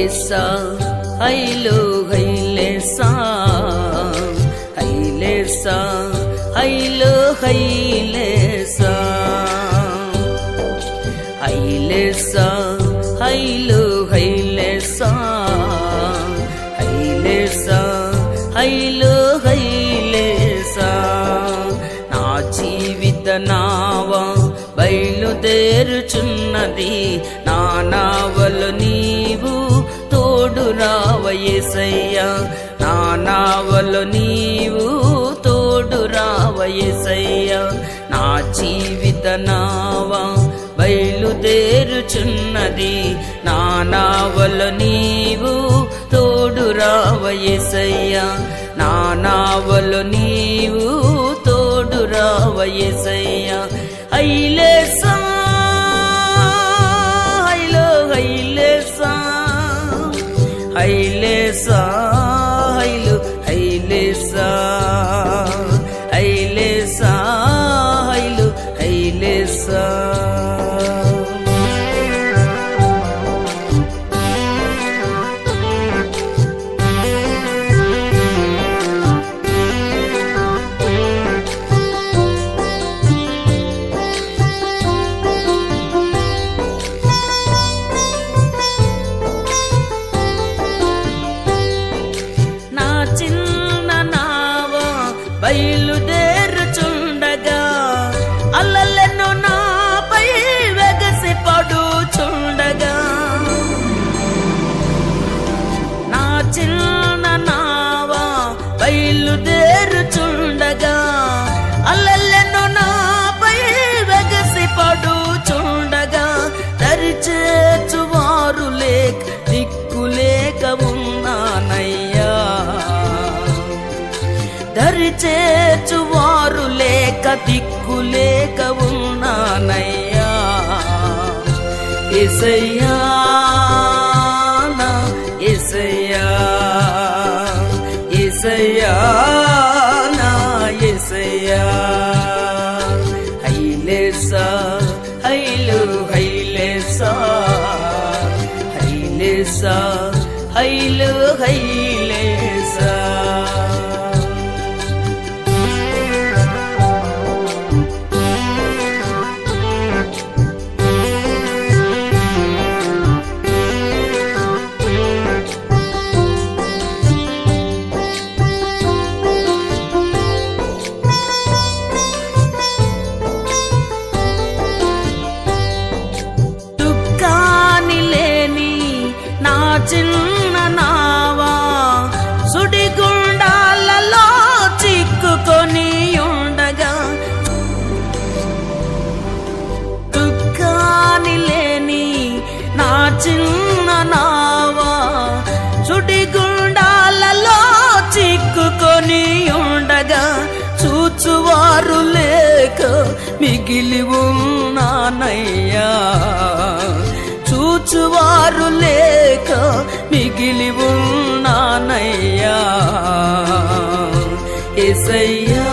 హైలేసా హైలో హైలేసా హైలేసా హైలో హైలేసా హైలేసా హైలో హైలేసా హైలేసా హైలో హైలేసా నా జీవిత నావా బయలుదేరుచున్నది నా నావలు రావయసయ్యా నా నావలు నీవు తోడు రావయసయ్యా నా జీవిత నావా బయలుదేరుచున్నది. నా నావలు నీవు తోడు రావయసయ్యా నా నావలు నీవు తోడు రావయసయ్యా ఐలేసా హైలేసా హైలు హైలేసా లేక ఉన్నానయ్యా. ఎసయ్యా ఎసయ్యా ఎసయ్యా నా ఎసయ్యా హైలేసా హైలు హైలేసా హైలేసా హైలు హైలేసా నావా? సుడిగుండాలలో చిక్కుకొని ఉండగా చూచువారు లేక మిగిలి ఉన్నానయ్యా. చూచువారు లేక మిగిలి ఉన్నానయ్యా. ఎసయ్యా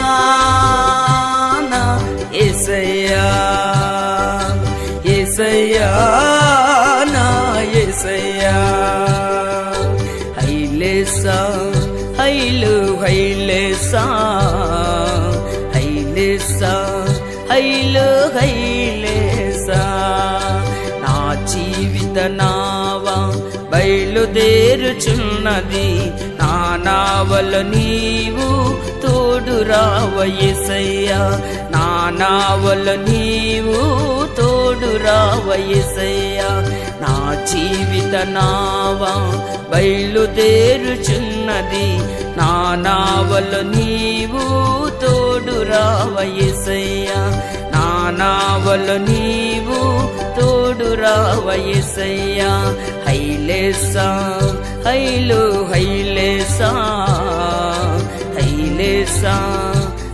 నా ఎసయ్యా ఎసయ్యా ఎసయ్యా హైలేసా హైలు హైలేసా హైలేసా హైలు హైలేసా నా జీవిత నావా బయలుదేరుచున్నది నా నావల నీవు తోడు రావయసయ్యా నా నావల నీవు రావయసయ్యా నా జీవిత నావా బయలుదేరుచున్నది నా నావలు నీవు తోడు రావయసయ్యా నా నావలు నీవు తోడు రావయసయ్యా హైలేసా హైలు హైలేసా హైలేసా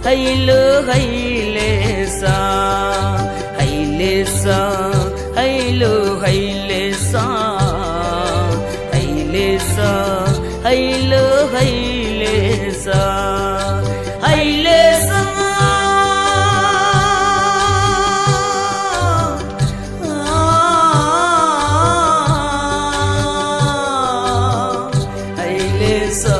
హైలు హైలేసా. లేసా హైలు హైలేసా హైలేసా హైలు హైలేసా హైలేసా హైలేసా